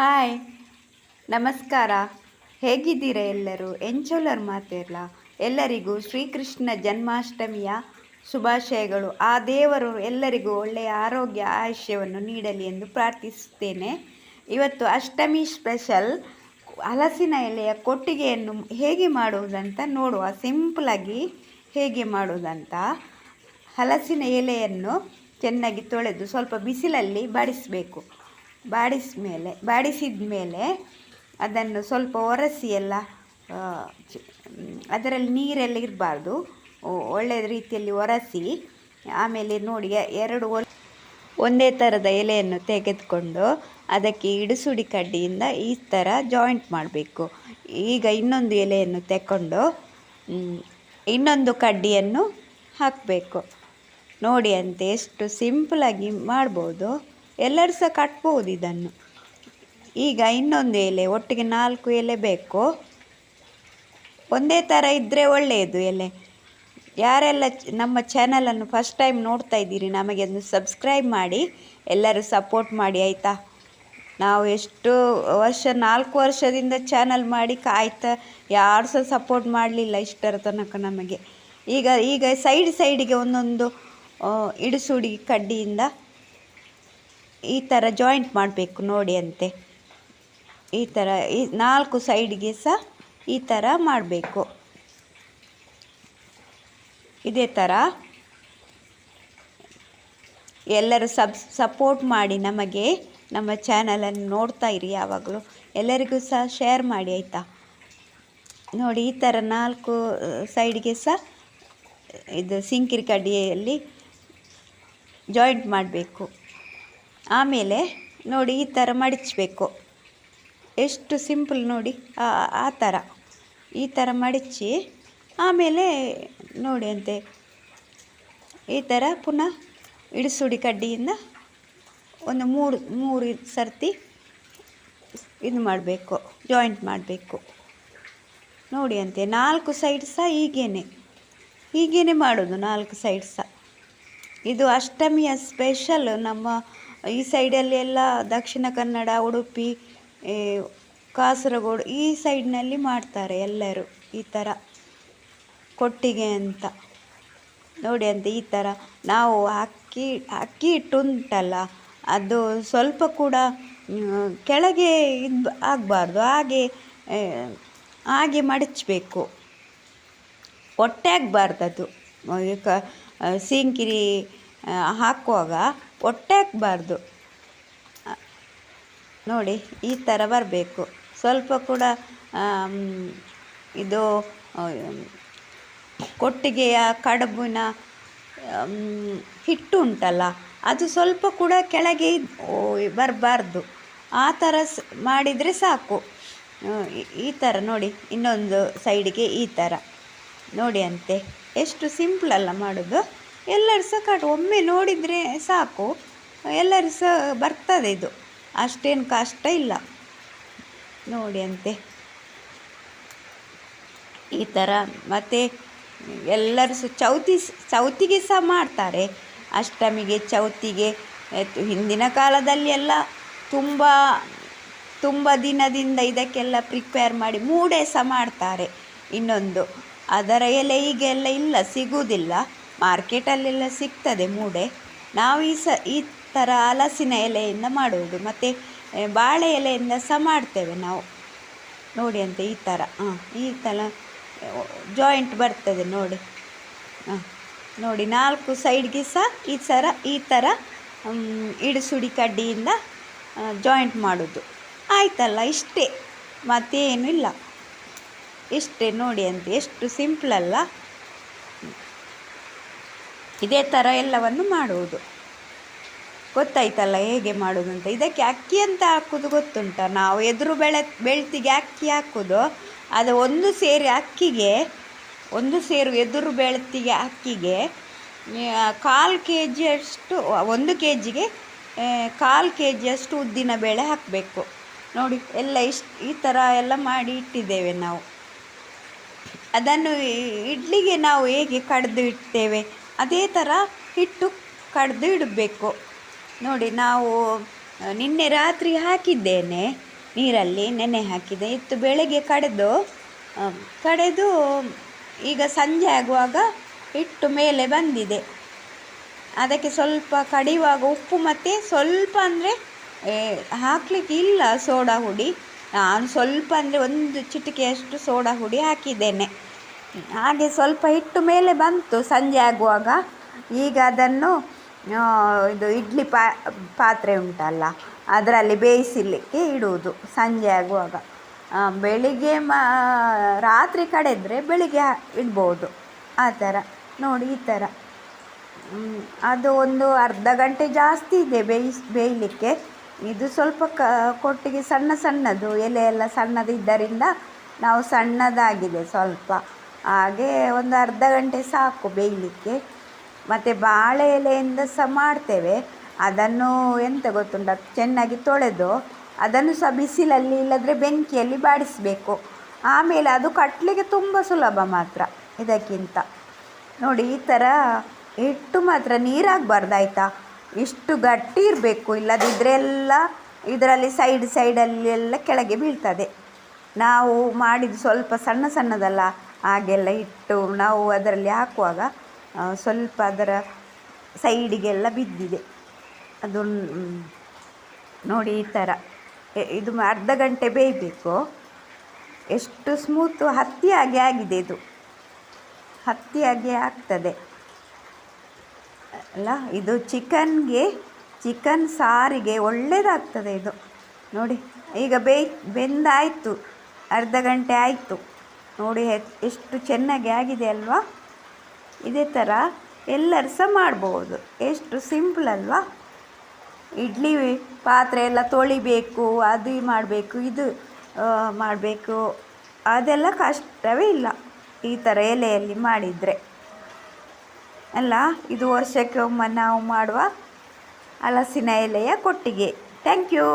Hi. ನಮಸ್ಕಾರ. ಹೇಗಿದ್ದೀರಾ ಎಲ್ಲರೂ? ಎಂಚೋಲರ್ ಮಾತಿರಲ್ಲ ಎಲ್ಲರಿಗೂ ಶ್ರೀಕೃಷ್ಣ ಜನ್ಮಾಷ್ಟಮಿಯ ಶುಭಾಶಯಗಳು. ಆ ದೇವರು ಎಲ್ಲರಿಗೂ ಒಳ್ಳೆಯ ಆರೋಗ್ಯ, ಆಯುಷ್ಯವನ್ನು ನೀಡಲಿ ಎಂದು ಪ್ರಾರ್ಥಿಸುತ್ತೇನೆ. ಇವತ್ತು ಅಷ್ಟಮಿ ಸ್ಪೆಷಲ್. ಹಲಸಿನ ಎಲೆಯ ಕೊಟ್ಟಿಗೆಯನ್ನು ಹೇಗೆ ಮಾಡುವುದಂತ ನೋಡುವ. ಸಿಂಪಲಾಗಿ ಹೇಗೆ ಮಾಡುವುದಂತ. ಹಲಸಿನ ಎಲೆಯನ್ನು ಚೆನ್ನಾಗಿ ತೊಳೆದು ಸ್ವಲ್ಪ ಬಿಸಿಲಲ್ಲಿ ಬಾಡಿಸಬೇಕು. ಬಾಡಿಸಿದ ಮೇಲೆ ಬಾಡಿಸಿದ ಮೇಲೆ ಅದನ್ನು ಸ್ವಲ್ಪ ಒರೆಸಿ ಎಲ್ಲ ಅದರಲ್ಲಿ ನೀರೆಲ್ಲ ಇರಬಾರ್ದು. ಒಳ್ಳೆಯ ರೀತಿಯಲ್ಲಿ ಒರೆಸಿ, ಆಮೇಲೆ ನೋಡಿ, ಎರಡು ಒಂದೇ ಥರದ ಎಲೆಯನ್ನು ತೆಗೆದುಕೊಂಡು ಅದಕ್ಕೆ ಇಡಿಸುಡಿ ಕಡ್ಡಿಯಿಂದ ಈ ಥರ ಜಾಯಿಂಟ್ ಮಾಡಬೇಕು. ಈಗ ಇನ್ನೊಂದು ಎಲೆಯನ್ನು ತೆಕ್ಕೊಂಡು ಇನ್ನೊಂದು ಕಡ್ಡಿಯನ್ನು ಹಾಕಬೇಕು. ನೋಡಿ ಅಂತೆ, ಎಷ್ಟು ಸಿಂಪಲಾಗಿ ಮಾಡ್ಬೋದು. ಎಲ್ಲರೂ ಸಹ ಕಟ್ಬೋದು ಇದನ್ನು. ಈಗ ಇನ್ನೊಂದು ಎಲೆ, ಒಟ್ಟಿಗೆ ನಾಲ್ಕು ಎಲೆ ಬೇಕು. ಒಂದೇ ಥರ ಇದ್ದರೆ ಒಳ್ಳೆಯದು ಎಲೆ. ಯಾರೆಲ್ಲ ನಮ್ಮ ಚಾನಲನ್ನು ಫಸ್ಟ್ ಟೈಮ್ ನೋಡ್ತಾ ಇದ್ದೀರಿ, ನಮಗೆ ಅದನ್ನು ಸಬ್ಸ್ಕ್ರೈಬ್ ಮಾಡಿ, ಎಲ್ಲರೂ ಸಪೋರ್ಟ್ ಮಾಡಿ, ಆಯಿತಾ? ನಾವು ಎಷ್ಟು ವರ್ಷ, ನಾಲ್ಕು ವರ್ಷದಿಂದ ಚಾನಲ್ ಮಾಡಿ, ಕಾಯ್ತಾ, ಯಾರು ಸಹ ಸಪೋರ್ಟ್ ಮಾಡಲಿಲ್ಲ ಇಷ್ಟರ ತನಕ ನಮಗೆ. ಈಗ ಈಗ ಸೈಡ್ ಸೈಡಿಗೆ ಒಂದೊಂದು ಇಡಿಸುಡಿ ಕಡ್ಡಿಯಿಂದ ಈ ಥರ ಜಾಯಿಂಟ್ ಮಾಡಬೇಕು ನೋಡಿ ಅಂತೆ. ಈ ಥರ ಈ ನಾಲ್ಕು ಸೈಡ್ಗೆ ಸಹ ಈ ಥರ ಮಾಡಬೇಕು. ಇದೇ ಥರ ಎಲ್ಲರೂ ಸಬ್ ಸಪೋರ್ಟ್ ಮಾಡಿ ನಮಗೆ ನಮ್ಮ ಚಾನಲನ್ನು ನೋಡ್ತಾ ಇರಿ ಯಾವಾಗಲೂ. ಎಲ್ಲರಿಗೂ ಸಹ ಶೇರ್ ಮಾಡಿ ಆಯಿತಾ? ನೋಡಿ, ಈ ಥರ ನಾಲ್ಕು ಸೈಡ್ಗೆ ಸಹ ಇದು ಸಿಂಕಿರಿ ಕಡ್ಡಿಯಲ್ಲಿ ಜಾಯಿಂಟ್ ಮಾಡಬೇಕು. ಆಮೇಲೆ ನೋಡಿ ಈ ಥರ ಮಡಚಬೇಕು. ಎಷ್ಟು ಸಿಂಪಲ್ ನೋಡಿ, ಆ ಥರ. ಈ ಥರ ಮಡಚಿ ಆಮೇಲೆ ನೋಡಿ ಅಂತೆ. ಈ ಥರ ಪುನಃ ಇಡಿಸುಡಿ ಕಡ್ಡಿಯಿಂದ ಒಂದು ಮೂರು ಮೂರು ಸರ್ತಿ ಇದು ಮಾಡಬೇಕು ಜಾಯಿಂಟ್ ಮಾಡಬೇಕು. ನೋಡಿ ಅಂತೆ, ನಾಲ್ಕು ಸೈಡ್ ಸಹ ಹೀಗೇನೆ. ಹೀಗೇನೆ ಮಾಡೋದು ನಾಲ್ಕು ಸೈಡ್ ಸಹ ಇದು ಅಷ್ಟಮಿಯ ಸ್ಪೆಷಲ್ ನಮ್ಮ ಈ ಸೈಡಲ್ಲಿ ಎಲ್ಲ ದಕ್ಷಿಣ ಕನ್ನಡ, ಉಡುಪಿ ಕಾಸರಗೋಡು ಈ ಸೈಡ್ನಲ್ಲಿ ಮಾಡ್ತಾರೆ ಎಲ್ಲರೂ ಈ ಥರ ಕೊಟ್ಟಿಗೆ ಅಂತ. ನೋಡಿ ಅಂತ ಈ ಥರ ನಾವು ಅಕ್ಕಿ ಅಕ್ಕಿ ಹಿಟ್ಟು ಅದು ಸ್ವಲ್ಪ ಕೂಡ ಕೆಳಗೆ ಇದು ಆಗಬಾರ್ದು, ಹಾಗೆ ಹಾಗೆ ಮಡಚಬೇಕು. ಹೊಟ್ಟೆ ಆಗಬಾರ್ದು ಅದು ಈಗ ಸೀಂಕಿರಿ ಹಾಕುವಾಗ ಹೊಟ್ಟೆ ಹಾಕಬಾರ್ದು ನೋಡಿ, ಈ ಥರ ಬರಬೇಕು. ಸ್ವಲ್ಪ ಕೂಡ ಇದು ಕೊಟ್ಟಿಗೆಯ ಕಡುಬಿನ ಹಿಟ್ಟು ಉಂಟಲ್ಲ ಅದು ಸ್ವಲ್ಪ ಕೂಡ ಕೆಳಗೆ ಬರಬಾರ್ದು. ಆ ಥರ ಮಾಡಿದರೆ ಸಾಕು. ಈ- ಈ ಥರ ನೋಡಿ, ಇನ್ನೊಂದು ಸೈಡಿಗೆ ಈ ಥರ ನೋಡಿ ಅಂತೆ, ಎಷ್ಟು ಸಿಂಪಲ್ ಅಲ್ಲ ಮಾಡೋದು. ಎಲ್ಲರೂ ಸಹ ಕಟ್ ಒಮ್ಮೆ ನೋಡಿದರೆ ಸಾಕು. ಎಲ್ಲರೂ ಸಹ ಬರ್ತದೆ ಇದು. ಅಷ್ಟೇನು ಕಷ್ಟ ಇಲ್ಲ. ನೋಡಿ ಅಂತೆ. ಈ ಥರ ಮತ್ತು ಎಲ್ಲರೂ ಸಹ ಚೌತಿ, ಚೌತಿಗೆ ಸಹ ಮಾಡ್ತಾರೆ. ಅಷ್ಟಮಿಗೆ ಚೌತಿಗೆ ಹಿಂದಿನ ಕಾಲದಲ್ಲಿ ಎಲ್ಲ ತುಂಬ ತುಂಬ ದಿನದಿಂದ ಇದಕ್ಕೆಲ್ಲ ಪ್ರಿಪೇರ್ ಮಾಡಿ ಮೂಡೆ ಸಹ ಮಾಡ್ತಾರೆ ಇನ್ನೊಂದು. ಅದರ ಎಲೆ ಈಗೆಲ್ಲ ಇಲ್ಲ, ಸಿಗುವುದಿಲ್ಲ. ಮಾರ್ಕೆಟಲ್ಲೆಲ್ಲ ಸಿಗ್ತದೆ ಮೂಡೆ. ನಾವು ಈ ಸ, ಈ ಥರ ಹಲಸಿನ ಎಲೆಯಿಂದ ಮಾಡುವುದು. ಮತ್ತು ಬಾಳೆ ಎಲೆಯಿಂದ ಸಹ ಮಾಡ್ತೇವೆ ನಾವು. ನೋಡಿ ಅಂತ ಈ ಥರ ಹಾಂ ಈ ಥರ ಜಾಯಿಂಟ್ ಬರ್ತದೆ ನೋಡಿ. ಹಾಂ ನೋಡಿ ನಾಲ್ಕು ಸೈಡ್ಗೆ ಸಹ ಈ ಥರ ಈ ಥರ ಇಡಿಸುಡಿ ಕಡ್ಡಿಯಿಂದ ಜಾಯಿಂಟ್ ಮಾಡೋದು. ಆಯ್ತಲ್ಲ ಇಷ್ಟೇ, ಮತ್ತೇನು ಇಲ್ಲ. ಇಷ್ಟೇ ನೋಡಿ ಅಂತ, ಎಷ್ಟು ಸಿಂಪಲ್ ಅಲ್ಲ. ಇದೇ ಥರ ಎಲ್ಲವನ್ನು ಮಾಡುವುದು. ಗೊತ್ತಾಯ್ತಲ್ಲ ಹೇಗೆ ಮಾಡೋದು ಅಂತ. ಇದಕ್ಕೆ ಅಕ್ಕಿ ಅಂತ ಹಾಕೋದು ಗೊತ್ತುಂಟ? ನಾವು ಎದುರು ಬೆಳೆ, ಬೆಳ್ತಿಗೆ ಅಕ್ಕಿ ಹಾಕೋದು ಅದು ಒಂದು ಸೇರು ಅಕ್ಕಿಗೆ, ಒಂದು ಸೇರು ಎದುರು ಬೆಳ್ತಿಗೆ ಅಕ್ಕಿಗೆ ಕಾಲು ಕೆ ಜಿಯಷ್ಟು ಒಂದು ಕೆ ಜಿಗೆ ಕಾಲು ಕೆ ಜಿಯಷ್ಟು ಉದ್ದಿನ ಬೇಳೆ ಹಾಕಬೇಕು. ನೋಡಿ, ಎಲ್ಲ ಇಷ್ಟು, ಈ ಥರ ಎಲ್ಲ ಮಾಡಿ ಇಟ್ಟಿದ್ದೇವೆ ನಾವು. ಅದನ್ನು ಇಡ್ಲಿಗೆ ನಾವು ಹೇಗೆ ಕಡಿದು ಇಡ್ತೇವೆ? ಅದೇ ಥರ ಹಿಟ್ಟು ಕಡ್ದು ಇಡಬೇಕು. ನೋಡಿ, ನಾವು ನಿನ್ನೆ ರಾತ್ರಿ ಹಾಕಿದ್ದೇನೆ, ನೀರಲ್ಲಿ ನೆನೆ ಹಾಕಿದೆ. ಇತ್ತು ಬೆಳಗ್ಗೆ ಕಡೆದು ಕಡೆದು ಈಗ ಸಂಜೆ ಆಗುವಾಗ ಹಿಟ್ಟು ಮೇಲೆ ಬಂದಿದೆ. ಅದಕ್ಕೆ ಸ್ವಲ್ಪ ಕಡಿಯುವಾಗ ಉಪ್ಪು ಮತ್ತು ಸ್ವಲ್ಪ ಅಂದರೆ ಹಾಕ್ಲಿಕ್ಕೆ ಇಲ್ಲ ಸೋಡಾ ಹುಡಿ. ನಾನು ಸ್ವಲ್ಪ ಅಂದರೆ ಒಂದು ಚಿಟಿಕೆಯಷ್ಟು ಸೋಡಾ ಹುಡಿ ಹಾಕಿದ್ದೇನೆ. ಹಾಗೆ ಸ್ವಲ್ಪ ಹಿಟ್ಟು ಮೇಲೆ ಬಂತು ಸಂಜೆ ಆಗುವಾಗ. ಈಗ ಅದನ್ನು ಇದು ಇಡ್ಲಿ ಪಾ, ಪಾತ್ರೆ ಉಂಟಲ್ಲ, ಅದರಲ್ಲಿ ಬೇಯಿಸಲಿಕ್ಕೆ ಇಡುವುದು ಸಂಜೆ ಆಗುವಾಗ. ಬೆಳಿಗ್ಗೆ ಮಾ, ರಾತ್ರಿ ಕಡೆದ್ರೆ ಬೆಳಿಗ್ಗೆ ಇಡ್ಬೋದು. ಆ ಥರ, ನೋಡಿ ಈ ಥರ. ಅದು ಒಂದು ಅರ್ಧ ಗಂಟೆ ಜಾಸ್ತಿ ಇದೆ ಬೇಯಿಸ್, ಬೇಯಲಿಕ್ಕೆ. ಇದು ಸ್ವಲ್ಪ ಕ, ಕೊಟ್ಟಿಗೆ ಸಣ್ಣ ಸಣ್ಣದು ಎಲೆ ಎಲ್ಲ ಸಣ್ಣದಿದ್ದರಿಂದ ನಾವು ಸಣ್ಣದಾಗಿದೆ ಸ್ವಲ್ಪ. ಹಾಗೆ ಒಂದು ಅರ್ಧ ಗಂಟೆ ಸಾಕು ಬೇಯಲಿಕ್ಕೆ. ಮತ್ತು ಬಾಳೆ ಎಲೆಯಿಂದ ಸಹ ಮಾಡ್ತೇವೆ. ಅದನ್ನು ಎಂತ ಗೊತ್ತುಂಟ, ಚೆನ್ನಾಗಿ ತೊಳೆದು ಅದನ್ನು ಸಹ ಬಿಸಿಲಲ್ಲಿ ಇಲ್ಲದ್ರೆ ಬೆಂಕಿಯಲ್ಲಿ ಬಾಡಿಸಬೇಕು. ಆಮೇಲೆ ಅದು ಕಟ್ಟಲಿಕ್ಕೆ ತುಂಬ ಸುಲಭ ಮಾತ್ರ ಇದಕ್ಕಿಂತ. ನೋಡಿ, ಈ ಥರ ಹಿಟ್ಟು ಮಾತ್ರ ನೀರಾಗಬಾರ್ದು ಆಯಿತಾ? ಇಷ್ಟು ಗಟ್ಟಿ ಇರಬೇಕು ಇಲ್ಲದಿದ್ದರೆ ಎಲ್ಲ ಇದರಲ್ಲಿ ಸೈಡ್ ಸೈಡಲ್ಲಿ ಎಲ್ಲ ಕೆಳಗೆ ಬೀಳ್ತದೆ. ನಾವು ಮಾಡಿದ್ದು ಸ್ವಲ್ಪ ಸಣ್ಣ ಸಣ್ಣದಲ್ಲ ಹಾಗೆಲ್ಲ ಇಟ್ಟು ನಾವು ಅದರಲ್ಲಿ ಹಾಕುವಾಗ ಸ್ವಲ್ಪ ಅದರ ಸೈಡಿಗೆಲ್ಲ ಬಿದ್ದಿದೆ. ಅದು ನೋಡಿ ಈ ಥರ. ಇದು ಅರ್ಧ ಗಂಟೆ ಬೇಯಬೇಕು. ಎಷ್ಟು ಸ್ಮೂತು, ಹತ್ತಿಯಾಗಿ ಆಗಿದೆ ಇದು. ಹತ್ತಿಯಾಗಿ ಆಗ್ತದೆ. ಅಲ್ಲ, ಇದು ಚಿಕನ್ಗೆ, ಚಿಕನ್ ಸಾರಿಗೆ ಒಳ್ಳೆಯದಾಗ್ತದೆ ಇದು. ನೋಡಿ, ಈಗ ಬೇಯ್, ಬೆಂದಾಯಿತು. ಅರ್ಧ ಗಂಟೆ ಆಯಿತು. ನೋಡಿ ಎಷ್ಟು ಚೆನ್ನಾಗಿ ಆಗಿದೆ ಅಲ್ವಾ? ಇದೇ ಥರ ಎಲ್ಲರೂ ಸಹ ಮಾಡ್ಬೋದು. ಎಷ್ಟು ಸಿಂಪಲ್ ಅಲ್ವಾ? ಇಡ್ಲಿ ಪಾತ್ರೆ ಎಲ್ಲ ತೊಳಿಬೇಕು, ಅದು ಮಾಡಬೇಕು, ಇದು ಮಾಡಬೇಕು. ಅದೆಲ್ಲ ಕಷ್ಟವೇ ಇಲ್ಲ ಈ ಥರ ಎಲೆಯಲ್ಲಿ ಮಾಡಿದರೆ. ಅಲ್ಲ, ಇದು ವರ್ಷಕ್ಕೆ ಒಮ್ಮೆ ನಾವು ಮಾಡುವ ಹಲಸಿನ ಎಲೆಯ ಕೊಟ್ಟಿಗೆ. Thank you